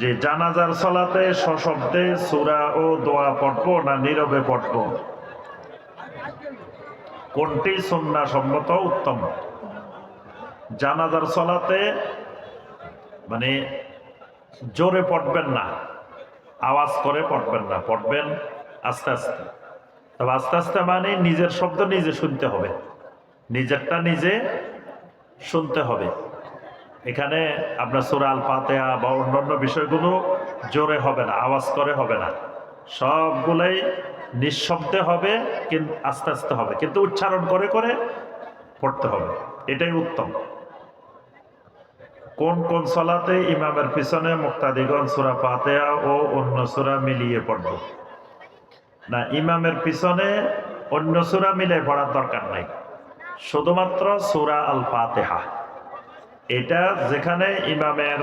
যে জানাজার সলাতে সশব্দে সুরা ও দোয়া পড়ব না নীরবে পড়ব? কোনটি সন্না সম্মত উত্তম? জানাজার সলাতে মানে জোরে পড়বেন না, আওয়াজ করে পড়বেন না, পড়বেন আস্তে আস্তে। তবে আস্তে আস্তে মানে নিজের শব্দ নিজে শুনতে হবে, নিজেরটা নিজে শুনতে হবে। এখানে আপনার সুরাল পাতেয়া বা অন্যান্য বিষয়গুলো জোরে হবে না, আওয়াজ করে হবে না। সবগুলোই নিঃশব্দে হবে, কিন্তু আস্তে আস্তে হবে। কিন্তু উচ্চারণ করে করে পড়তে হবে। এটাই উত্তম। কোন কোন সলাতে ইমামের পিছনে মুক্তাদিগণ সুরা পাতেয়া ও অন্য সুরা মিলিয়ে পড়ব? না, ইমামের পিছনে অন্য সুরা মিলে পড়ার দরকার নাই। শুধুমাত্র সুরা আল ফাতেহা এটা যেখানে ইমামের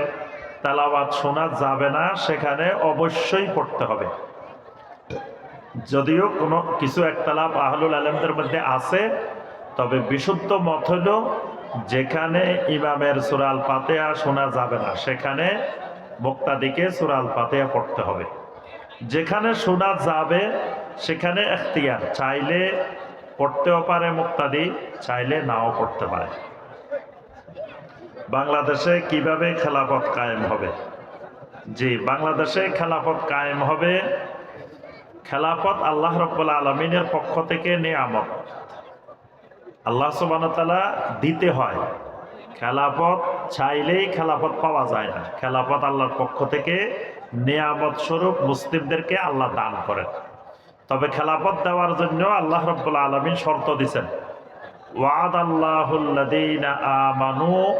তালাবাদ শোনা যাবে না, সেখানে অবশ্যই পড়তে হবে। যদিও কোনো কিছু একতালাপ আহলুল আলমদের মধ্যে আছে, তবে বিশুদ্ধ মত হল যেখানে ইমামের সুরাল পাতেয়া শোনা যাবে না, সেখানে বক্তাদিকে সুরাল পাতেয়া পড়তে হবে। যেখানে শোনা যাবে, সেখানে এখতিয়ার, চাইলে পড়তেও পারে মুক্তাদি, চাইলে নাও পড়তে পারে। বাংলাদেশে কীভাবে খেলাফত কায়েম হবে? জি, বাংলাদেশে খেলাফত কায়েম হবে। খেলাফত আল্লাহ রব্বুল আলমিনের পক্ষ থেকে নেয়ামত। আল্লাহ সুবানতালা দিতে হয়। খেলাফত চাইলেই খেলাফত পাওয়া যায় না। খেলাফত আল্লাহর পক্ষ থেকে নেয়ামত স্বরূপ মুসলিমদেরকে আল্লাহ দান করেন। তবে খেলাফত দেওয়ার জন্য আল্লাহ রব্বুল আলমিন শর্ত দিছেন। ওয়াদ আল্লাহুল্লাদিনা আমানু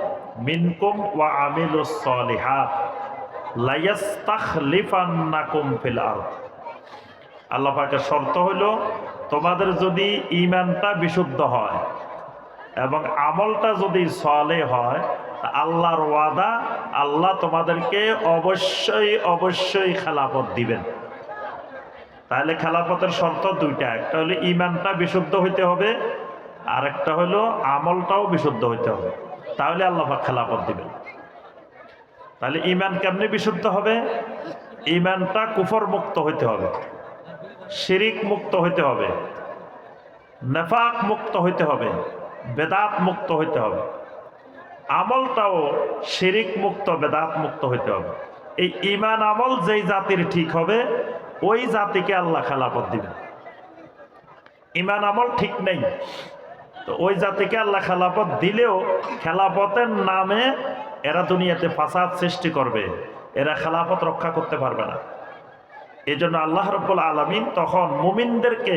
মিনকুম ওয়া আমিলুস সলিহাত লাইয়াস্তাখলিফান্নাকুম ফিল আরদ। আল্লাহ পাকের শর্ত হইল তোমাদের যদি ইমানটা বিশুদ্ধ হয় এবং আমলটা যদি সলে হয় আল্লাহর ওয়াদা, আল্লাহ তোমাদেরকে অবশ্যই অবশ্যই খেলাপথ দিবেন। তাহলে খেলাপথের শর্ত দুইটা, একটা হলো ইমানটা বিশুদ্ধ হইতে হবে আর একটা হলো আমলটাও বিশুদ্ধ হইতে হবে। তাহলে আল্লাহ পাক খেলাপথ দিবেন। তাহলে ইমান কেমনি বিশুদ্ধ হবে? ইমানটা কুফর মুক্ত হইতে হবে, শিরিক মুক্ত হইতে হবে, নেফাক মুক্ত হইতে হবে, বেদাত মুক্ত হইতে হবে। আমলটাও শিরিক মুক্ত, বেদাত মুক্ত হইতে হবে। এই ইমান আমল যেই জাতির ঠিক হবে, ওই জাতিকে আল্লাহ খেলাপথ দিবেন। ইমান আমল ঠিক নেই। তো ওই জাতিকে আল্লাহ খেলাপথ দিলেও খেলাপথের নামে এরা দুনিয়াতে ফাসাদ সৃষ্টি করবে। এরা খেলাপথ রক্ষা করতে পারবে না। এই জন্য আল্লাহ রব্বুল আলমিন তখন মুমিনদেরকে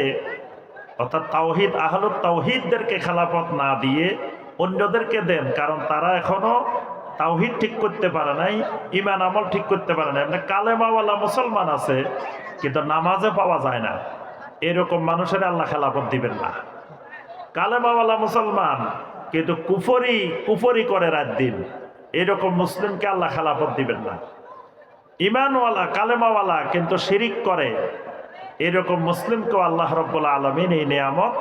অর্থাৎ তাওহিদ, আহলুত তাওহিদদেরকে খেলাপথ না দিয়ে অন্যদেরকে দেন, কারণ তারা এখনও তাওহিদ ঠিক করতে পারে নাই ইমান আমল ঠিক করতে পারে নাই। মানে কালেমাওয়ালা মুসলমান আছে, কিন্তু নামাজে পাওয়া যায় না। এরকম মানুষের আল্লাহ খেলাপথ দিবেন না। কালেমাওয়ালা মুসলমান, কিন্তু কুফরি কুফরি করে রাত দিন। এরকম মুসলিমকে আল্লাহ খেলাপথ দিবেন না। ইমানওয়ালা কালেমাওয়ালা কিন্তু শিরিক করে। এরকম মুসলিমকেও আল্লাহ রব্বুল্লা আলমিন এই নিয়ামত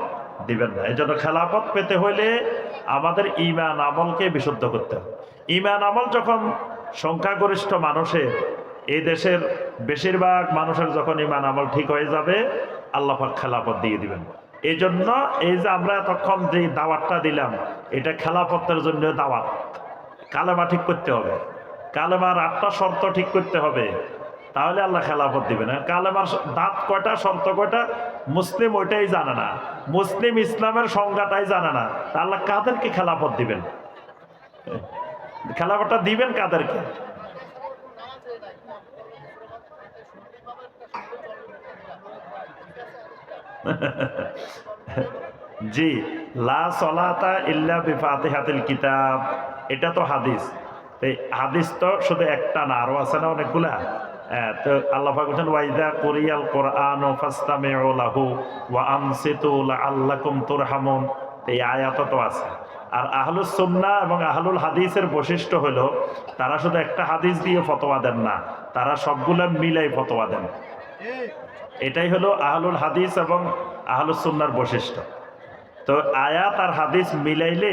দিবেন না। এই জন্য খেলাফত পেতে হইলে আমাদের ইমান আমলকে বিশুদ্ধ করতে হবে। ইমান আমল যখন সংখ্যাগরিষ্ঠ মানুষের, এই দেশের বেশিরভাগ মানুষের যখন ইমান আমল ঠিক হয়ে যাবে, আল্লাহ খেলাফত দিয়ে দিবেন। এই জন্য এই যে আমরা এতক্ষণ যে দাওয়াতটা দিলাম, এটা খেলাফতের জন্য দাওয়াত। কালেমা ঠিক করতে হবে। কালেমার আটটা শর্ত ঠিক করতে হবে। তাহলে আল্লাহ খেলাফত দিবে না কালেমার দাঁত কয়টা, শর্ত কয়টা? মুসলিম ওইটাই জানে না। মুসলিম ইসলামের সংজ্ঞাটাই জানে না। তা আল্লাহ কাদেরকে খেলাফত দিবেন? খেলাফতটা দিবেন কাদেরকে? জি, লা সলাতা ইল্লা বিফাতিহাতিল কিতাব। এটা তো হাদিস। হাদিস তো শুধু একটা না, আরও আছে না অনেকগুলা? তো ওয়াইদা কোরিয়াল কোরআন ও ওয়া এই আয়াত তো আছে। আর এবং আহলুল হাদিসের বৈশিষ্ট্য হলো, তারা শুধু একটা হাদিস দিয়ে ফতোয়া দেন না, তারা সবগুলা মিলাই ফতোয়া দেন। এটাই হলো আহলুল হাদিস এবং আহলুস সুন্নার বৈশিষ্ট্য। তো আয়াত আর হাদিস মিলাইলে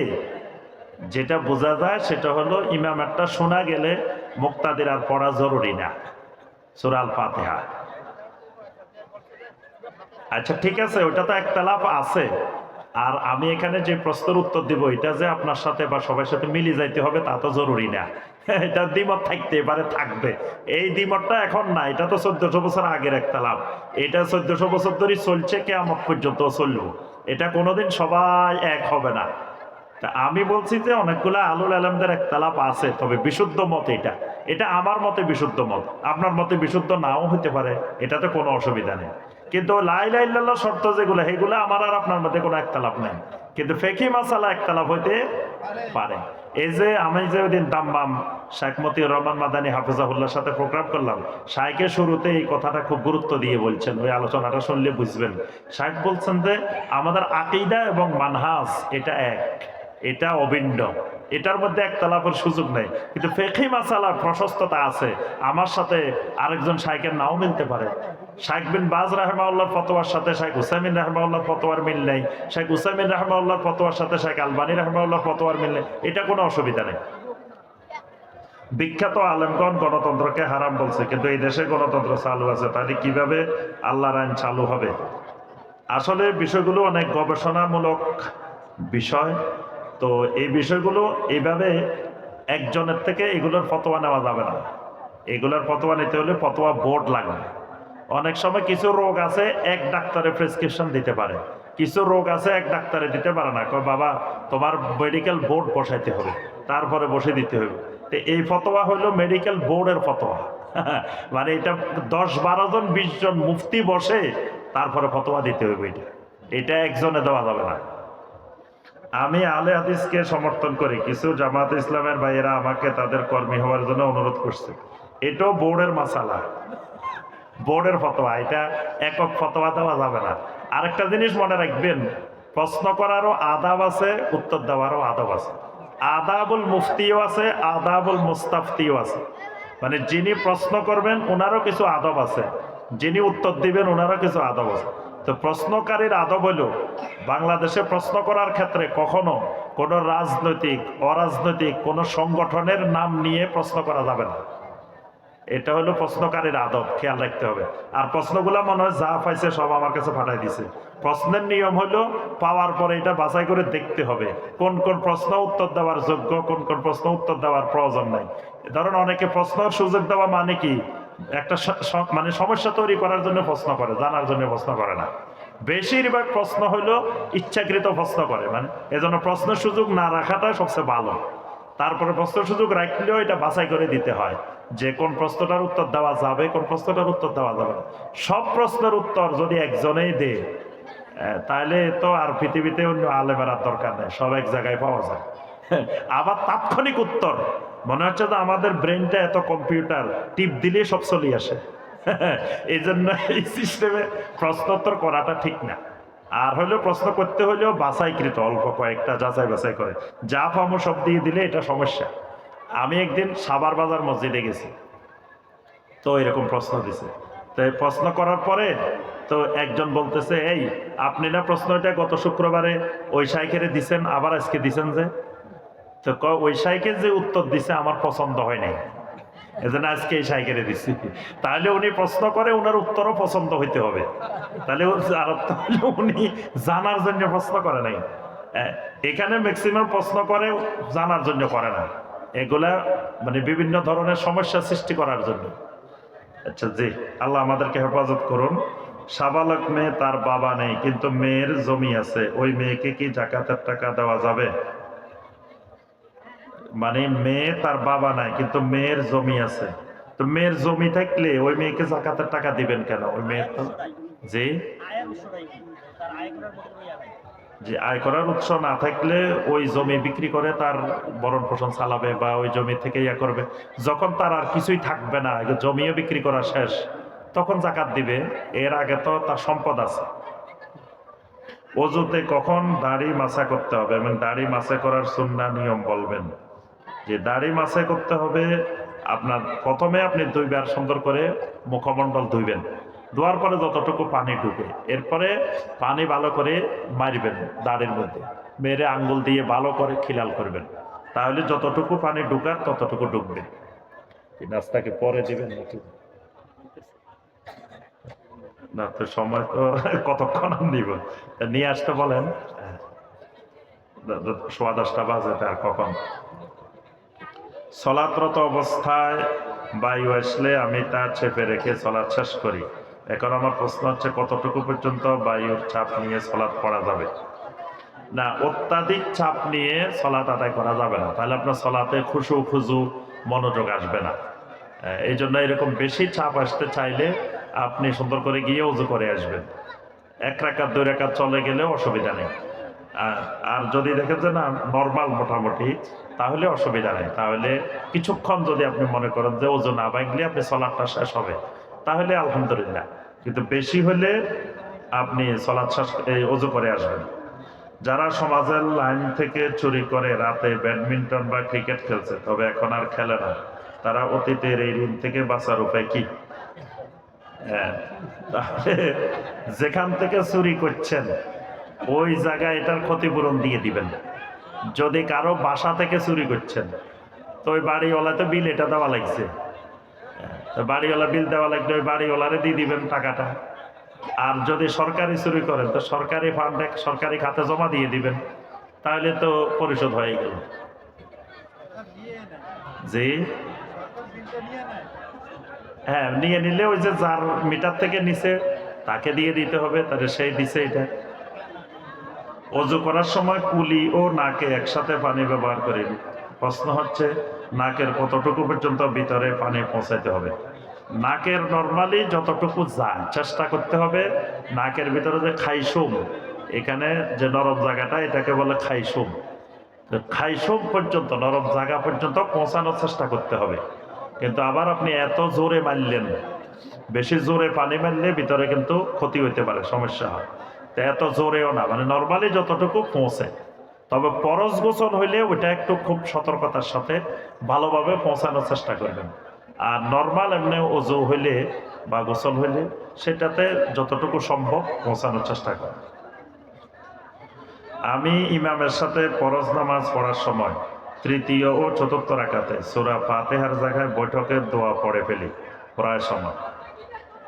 যেটা বোঝা যায় সেটা হলো ইমাম একটা শোনা গেলে মুক্তাদির আর পড়া জরুরি না। সুরাল ফাতেহা আচ্ছা ঠিক আছে, ওটা তো একতলাপ আছে। আর আমি এখানে যে প্রশ্নের উত্তর দিব, এটা যে আপনার সাথে বা সবার সাথে মিলে যাইতে হবে তা তো জরুরি না। এটা দ্বিমত থাকতে পারে থাকবে। এই দ্বিমতটা এখন না এটা তো চোদ্দশো বছর আগের একটা লাভ। এটা চোদ্দশো বছর ধরে চলছে কেমন পর্যন্ত চলবো। এটা কোনোদিন সবাই এক হবে না। তা আমি বলছি যে অনেকগুলো আলুল আলমদের একতালাপ আছে, তবে বিশুদ্ধ মত এটা। এটা আমার মতে বিশুদ্ধ মত। আপনার মতে বিশুদ্ধ নাও হতে পারে, এটাতে কোনো অসুবিধা নেই। কিন্তু লাইলা ইল্লাল্লাহ শর্ত যেগুলো সেগুলো আমার আর আপনার মধ্যে কোনো একতালাপ নেই। কিন্তু ফেকি মাসালা একতালাপ হইতে পারে। এই যে আমি যে ওই দিন দাম্মাম শাইখ মতিউর রহমান মাদানী হাফিজাহুল্লার সাথে প্রোগ্রাম করলাম শাইকের শুরুতে এই কথাটা খুব গুরুত্ব দিয়ে বলছেন, ওই আলোচনাটা শুনলে বুঝবেন। শাইখ বলছেন যে, আমাদের আকিদা এবং মানহাস এটা এক। এটা অভিন্ন। এটার মধ্যে এক একতলাপের সুযোগ নেই। কিন্তু ফেকি মাসালার প্রশস্ততা আছে। আমার সাথে আরেকজন শাইকের নাও মিলতে পারে। শাইখ বিন বাজ রাহমাউল্লাহর ফতোয়ার সাথে শাইখ হুসাইমিন রাহমাউল্লাহর ফতোয়ার মিল নেই। শাইখ হুসাইমিন রাহমাউল্লাহর ফতোয়ার সাথে শাইখ আলবানী রাহমাউল্লাহর ফতোয়ার মিল নেই। এটা কোনো অসুবিধা নেই। বিখ্যাত আলেমগণ গণতন্ত্রকে হারাম বলছে, কিন্তু এই দেশে গণতন্ত্র চালু আছে। তাহলে কীভাবে আল্লাহর আইন চালু হবে? আসলে বিষয়গুলো অনেক গবেষণামূলক বিষয়। তো এই বিষয়গুলো এইভাবে একজনের থেকে এগুলোর ফতোয়া নেওয়া যাবে না। এগুলোর ফতোয়া নিতে হলে ফতোয়া বোর্ড লাগবে। অনেক সময় কিছু রোগ আছে, এক ডাক্তারে প্রেসক্রিপশন দিতে পারে। কিছু রোগ আছে, এক ডাক্তারে দিতে পারে না। কয়, বাবা, তোমার মেডিকেল বোর্ড বসাইতে হবে। তারপরে বসে দিতে হবে। তো এই ফতোয়া হলো মেডিকেল বোর্ডের ফতোয়া। মানে এটা দশ বারো জন, বিশ জন মুফতি বসে তারপরে ফতোয়া দিতে হবে এটা। এটা একজনে দেওয়া যাবে না। আমি আলে হাদিসকে সমর্থন করি। কিছু জামাত ইসলামের ভাইয়েরা আমাকে তাদের কর্মী হওয়ার জন্য অনুরোধ করছে। এটাও বোর্ডের মাসালা। বোর্ডের ফতোয়া, এটা একক ফতোয়া দেওয়া যাবে না। আরেকটা জিনিস মনে রাখবেন, প্রশ্ন করারও আদাব আছে, উত্তর দেওয়ারও আদব আছে। আদাবুল মুফতিও আছে, আদাবুল মুস্তাফতিও আছে। মানে যিনি প্রশ্ন করবেন ওনারও কিছু আদব আছে। যিনি উত্তর দিবেন ওনারও কিছু আদব আছে। তো প্রশ্নকারীর আদব হলো বাংলাদেশে প্রশ্ন করার ক্ষেত্রে কখনো কোনো রাজনৈতিক, অরাজনৈতিক, কোনো সংগঠনের নাম নিয়ে প্রশ্ন করা যাবে না। এটা হলো প্রশ্নকারীর আদব, খেয়াল রাখতে হবে। আর প্রশ্নগুলো মনে হয় যা পাইছে সব আমার কাছে পাঠাই দিছে। প্রশ্নের নিয়ম হলো পাওয়ার পরে এটা বাছাই করে দেখতে হবে, কোন কোন প্রশ্ন উত্তর দেওয়ার যোগ্য, কোন কোন প্রশ্ন উত্তর দেওয়ার প্রয়োজন নাই। ধরুন অনেকে প্রশ্ন সুযোগ দেওয়া মানে কি? একটা মানে সমস্যা তৈরি করার জন্য প্রশ্ন করে জানার জন্য প্রশ্ন করে না। বেশিরভাগ প্রশ্ন হলো ইচ্ছাকৃত প্রশ্ন করে মানে এজন্য প্রশ্ন সুযোগ না রাখাটা সবচেয়ে ভালো। তারপরে প্রশ্ন সুযোগ রাখলেও এটা বাছাই করে দিতে হয় যে কোন প্রশ্নটার উত্তর দেওয়া যাবে কোন প্রশ্নটার উত্তর দেওয়া যাবে সব প্রশ্নের উত্তর যদি একজনেই আহ, তাহলে তো আর পৃথিবীতে অন্য আলেমের আর দরকার নেই সব এক জায়গায় পাওয়া যায়। আবার তাৎক্ষণিক উত্তর মনে হচ্ছে যে আমাদের ব্রেনটা এত কম্পিউটার টিপ দিলেই সব চলে আসে। এই জন্য এই সিস্টেমে প্রশ্নোত্তর করাটা ঠিক না। আর হলেও প্রশ্ন করতে হলেও বাছাইকৃত, অল্প কয়েকটা যাচাই বাছাই করে। যা পামো সব দিয়ে দিলে এটা সমস্যা। আমি একদিন সাবার বাজার মসজিদে গেছি। তো এরকম প্রশ্ন দিছে। তো প্রশ্ন করার পরে তো একজন বলতেছে, এই, আপনি না প্রশ্নটা গত শুক্রবারে ওই সাইকেলে দিছেন, আবার আজকে দিছেন যে? তো ওই সাইকেল যে উত্তর দিছে, আমার পছন্দ হয় নাই। এজন্য আজকে এই সাইকেলে তাহলে উনি প্রশ্ন করে ওনার উত্তরও পছন্দ হইতে হবে। তাহলে তাহলে উনি জানার জন্য প্রশ্ন করে নাই। এখানে ম্যাক্সিমাম প্রশ্ন করে, জানার জন্য করে না। এগুলা মানে বিভিন্ন ধরনের সমস্যা সৃষ্টি করার জন্য। আচ্ছা জি, আল্লাহ আমাদেরকে হেফাজত করুন। সাবালক মেয়ে তার বাবা নেই, কিন্তু মেয়ের জমি আছে। ওই মেয়েকে কি জাকাতের টাকা দেওয়া যাবে? মানে মেয়ে তার বাবা নাই, কিন্তু মেয়ের জমি আছে। তো মেয়ের জমি থাকলে ওই মেয়েকে জাকাতের টাকা দিবেন কেন? ওই মেয়ের তো নাই। যে আয় করার উৎস না থাকলে ওই জমি বিক্রি করে তার বরণ পোষণ চালাবে বা ওই জমি থেকে ইয়া করবে। যখন তার আর কিছুই থাকবে না জমিও বিক্রি করা শেষ, তখন জাকাত দিবে। এর আগে তো তার সম্পদ আছে। অজুতে কখন দাড়ি মাছা করতে হবে? এবং দাড়ি মাছা করার সুন্না নিয়ম বলবেন। যে দাড়ি মাছা করতে হবে, আপনার প্রথমে আপনি দুইবার সুন্দর করে মুখমণ্ডল ধুইবেন। ধোয়ার পরে যতটুকু পানি ঢুকে, এরপরে পানি ভালো করে মারবেন দাড়ির মধ্যে। মেরে আঙ্গুল দিয়ে ভালো করে খিলাল করবেন। তাহলে যতটুকু পানি ঢুকার ততটুকু ঢুকবে। নাস্তাকে পরে দিবেন নাকি? না তো সময় তো কতক্ষণ আর নিব? নিয়ে আসতে বলেন। সোয়া দশটা বাজে তার কখন? সলাতরত অবস্থায় বায়ু আসলে আমি তা চেপে রেখে সলাৎ শেষ করি। এখন আমার প্রশ্ন হচ্ছে, কতটুকু পর্যন্ত বায়ুর চাপ নিয়ে সলাৎ পড়া যাবে? না, অত্যাধিক চাপ নিয়ে সলাৎ আদায় করা যাবে না। তাহলে আপনার সলাতে খুশু খুজু মনোযোগ আসবে না। এই জন্য এরকম বেশি চাপ আসতে চাইলে আপনি সুন্দর করে গিয়ে উজু করে আসবেন। এক রাকাত, দুই রাকাত চলে গেলেও অসুবিধা নেই। আর যদি দেখেন যে না নর্মাল মোটামুটি, তাহলে অসুবিধা নেই। তাহলে কিছুক্ষণ যদি আপনি মনে করেন যে ওজন না ভাঙলে আপনি সলাদটা শেষ হবে। তাহলে আলহামদুলিল্লাহ। কিন্তু বেশি হলে আপনি সলাদ এই অজু করে আসবেন। যারা সমাজের লাইন থেকে চুরি করে রাতে ব্যাডমিন্টন বা ক্রিকেট খেলছে, তবে এখন আর খেলে না। তারা অতীতের এই ঋণ থেকে বাঁচার উপায় কি? হ্যাঁ। যেখান থেকে চুরি করছেন ওই জায়গায় এটার ক্ষতিপূরণ দিয়ে দিবেন। যদি কারও বাসা থেকে চুরি করছেন, তো ওই বাড়িওয়ালা তো বিল এটা দেওয়া লাগছে। তো বাড়িওয়ালা বিল দেওয়া লাগলে ওই বাড়িওয়ালারে দিয়ে দিবেন টাকাটা। আর যদি সরকারি চুরি করেন, তো সরকারি ফান্ডে সরকারি খাতে জমা দিয়ে দিবেন। তাহলে তো পরিশোধ হয়ে গেল। জি? হ্যাঁ নিয়ে নিলে ওই যে যার মিটার থেকে নিচে তাকে দিয়ে দিতে হবে, তাহলে সেই দিছে এটা। অজু করার সময় কুলি ও নাকে একসাথে পানি ব্যবহার করি। প্রশ্ন হচ্ছে, নাকের কতটুকু পর্যন্ত ভিতরে পানি পৌঁছাইতে হবে? নাকের নর্মালি যতটুকু যায়, চেষ্টা করতে হবে নাকের ভিতরে যে খাইসুম, এখানে যে নরম জায়গাটা, এটাকে বলে খাইসুম। খাইসুম পর্যন্ত, নরম জায়গা পর্যন্ত পৌঁছানোর চেষ্টা করতে হবে। কিন্তু আবার আপনি এত জোরে মারলেন, বেশি জোরে পানি মারলে ভিতরে কিন্তু ক্ষতি হইতে পারে, সমস্যা হয়। এত জোরেও না মানে নর্মালি যতটুকু পৌঁছে। তবে পরশ গোসল হইলে ওইটা একটু খুব সতর্কতার সাথে ভালোভাবে পৌঁছানোর চেষ্টা করবেন। আর নর্মাল এমনি অজু হইলে বা গোসল হইলে সেটাতে যতটুকু সম্ভব পৌঁছানোর চেষ্টা করেন আমি ইমামের সাথে পরশ নামাজ পড়ার সময় তৃতীয় ও চতুর্থ রাকাতে সুরা ফাতেহার জায়গায় বৈঠকের দোয়া পড়ে ফেলি, প্রায় সময়।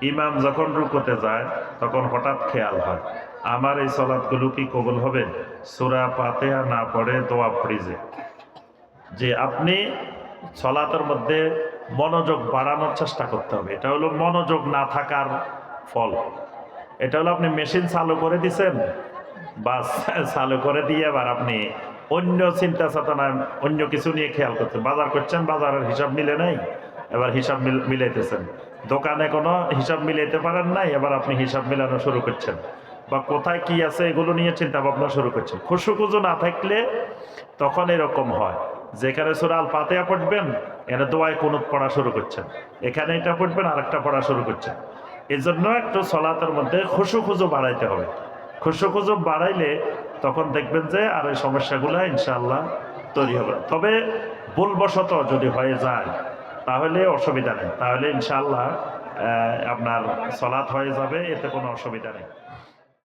ইমাম যখন রুকোতে যায়, তখন হঠাৎ খেয়াল হয় আমার এই সলাদগুলো কি কবল হবে? সুরা ফাতেহা না পড়ে দোয়া পড়ি যে আপনি সলাতের মধ্যে মনোযোগ বাড়ানোর চেষ্টা করতে হবে। এটা হলো মনোযোগ না থাকার ফল। এটা হলো আপনি মেশিন চালু করে দিছেন, বাস চালু করে দিয়ে আবার আপনি অন্য চিন্তা চেতনা, অন্য কিছু নিয়ে খেয়াল করছেন। বাজার করছেন, বাজারের হিসাব মিলে নাই, এবার হিসাব মিল- মিলাইতেছেন। দোকানে কোনো হিসাব মিলাইতে পারেন নাই, এবার আপনি হিসাব মিলানো শুরু করছেন। বা কোথায় কি আছে এগুলো নিয়ে চিন্তা ভাবনা শুরু করছেন খুশুখুজু না থাকলে তখন এরকম হয়। যেখানে সুরাল পাতেয়া পড়বেন এখানে দোয়ায় কুনুত পড়া শুরু করছেন। এখানে এটা পড়বেন আরেকটা পড়া শুরু করছেন। এই জন্য একটু সলাতের মধ্যে খুশু খুজু বাড়াইতে হবে। খুশু খুজু বাড়াইলে তখন দেখবেন যে আর এই সমস্যাগুলো ইনশাআল্লাহ তৈরি হবে তবে ভুলবশত যদি হয়ে যায় তাহলে অসুবিধা নেই। তাহলে ইনশাআল্লাহ আহ, আপনার সলাৎ হয়ে যাবে এতে কোনো অসুবিধা নেই।